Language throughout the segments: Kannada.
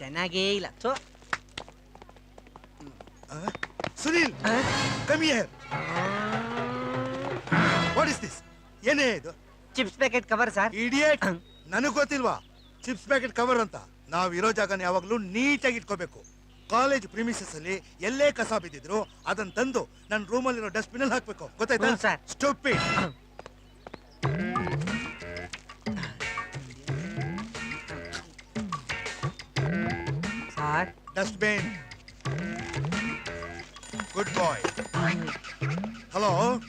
ಚೆನ್ನಾಗೇ ಇಲ್ಲ. So Sunil come here what is this ಏನೇ ಇದು? Chips packet cover sir idiot ನನಗೆ ಗೊತ್ತಿಲ್ವಾ? ಚಿಪ್ಸ್ ಪ್ಯಾಕೆಟ್ ಕವರ್ ಅಂತ. ನಾವ್ ಇರೋ ಜಾಗನ ಯಾವಾಗ್ಲೂ ನೀಟಾಗಿ ಇಟ್ಕೋಬೇಕು. ಕಾಲೇಜ್ ಪ್ರಿಮಿಸಸ್ ಅಲ್ಲಿ ಎಲ್ಲೇ ಕಸ ಬಿದ್ದಿದ್ರು ಅದನ್ನ ತಂದು ನನ್ನ ರೂಮಲ್ಲಿರೋ ಡಸ್ಟ್ಬಿನ್ ಅಲ್ಲಿ ಹಾಕ್ಬೇಕು. ಗೊತ್ತಾಯ್ತಾ. Stupid sir dustbin good boy hello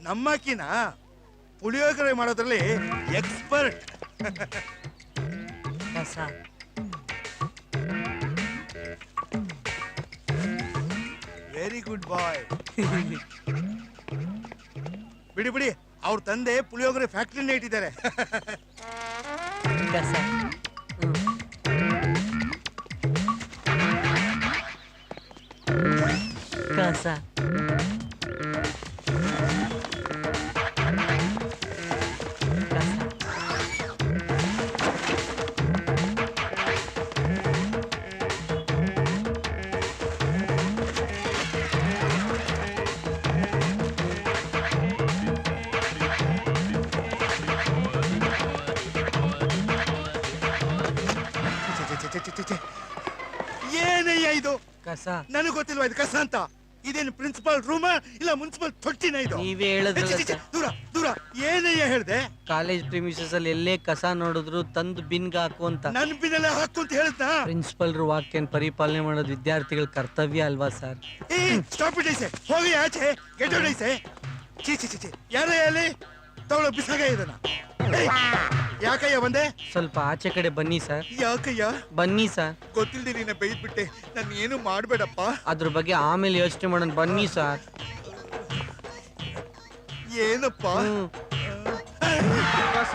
ನಮ್ಮಕ್ಕಿನ puliyogare ಮಾಡೋದ್ರಲ್ಲಿ ಎಕ್ಸ್ಪರ್ಟ್ ಕಸ ವೆರಿ ಗುಡ್ ಬಾಯ್ ಬಿಡಿ ಬಿಡಿ. ಅವ್ರ ತಂದೆ ಪುಳಿಯೋಗರೆ ಫ್ಯಾಕ್ಟ್ರಿನೇ ಇಟ್ಟಿದ್ದಾರೆ. ಕಸ. ಹ್ಮ್. ಕಸ ಕಸ ಛೆ, ಛೆ, ಛೆ, ಛೆ, ಛೆ, ಛೆ. ಏನಯ್ಯ ಇದು ಕಸ. ನನಗೆ ಗೊತ್ತಿಲ್ವಾ ಇದು ಕಸ ಅಂತ? ಇದೇನು ಪ್ರಿನ್ಸಿಪಾಲ್ ರೂಮ ಇಲ್ಲ ಮುನ್ಸಿಪಲ್ ತೊಟ್ಟಿನ ಇದು? ನೀವೇ ಛೆ, ಛೆ, ಛೆ, ಸರ್. ದೂರ ದೂರ. ಏನಯ್ಯ ಹೇಳ್ದೆ? ಕಾಲೇಜ್ ಪ್ರಿಮಿಸಸ್ ಅಲ್ಲಿ ಎಲ್ಲೇ ಕಸ ನೋಡಿದ್ರು ತಂದು ಬಿನ್ಗೆ ಹಾಕು ಅಂತ. ನನ್ ಬಿನೆಲ್ಲ ಹಾಕು ಅಂತ ಹೇಳ್ತಾ ಪ್ರಿನ್ಸಿಪಲ್ರು ವಾಕ್ಯನ್ ಪರಿಪಾಲನೆ ಮಾಡೋದು ವಿದ್ಯಾರ್ಥಿಗಳ ಕರ್ತವ್ಯ ಅಲ್ವಾ ಸರ್? ಏ ಸ್ಟಾಪ್ ಇಟ್ ಐಸೆ. ಹೋಗಿ ಆಚೆ. Get out ಐಸೆ. ಚಿ ಚಿ ಚಿ ಚಿ ಯಾರೇ ಅಲ್ಲಿ? ತಗೊಳ್ಳೋ ಬಿಸಾಗ ಇದನ್ನ. ಏಯ್, ಯಾಕಯ್ಯ ಬಂದೆ? ಸ್ವಲ್ಪ ಆಚೆ ಕಡೆ ಬನ್ನಿ ಸರ್. ಯಾಕಯ್ಯ? ಬನ್ನಿ ಸರ್. ಗೊತ್ತಿಲ್ದೆ ನೀನ ಬೈದ್ಬಿಟ್ಟೆ. ನಾನು ಏನು ಮಾಡ್ಬೇಡಪ್ಪ. ಅದ್ರ ಬಗ್ಗೆ ಆಮೇಲೆ ಯೋಚನೆ ಮಾಡೋಣ. ಬನ್ನಿ ಸರ್. ಏನಪ್ಪ? ಕಸ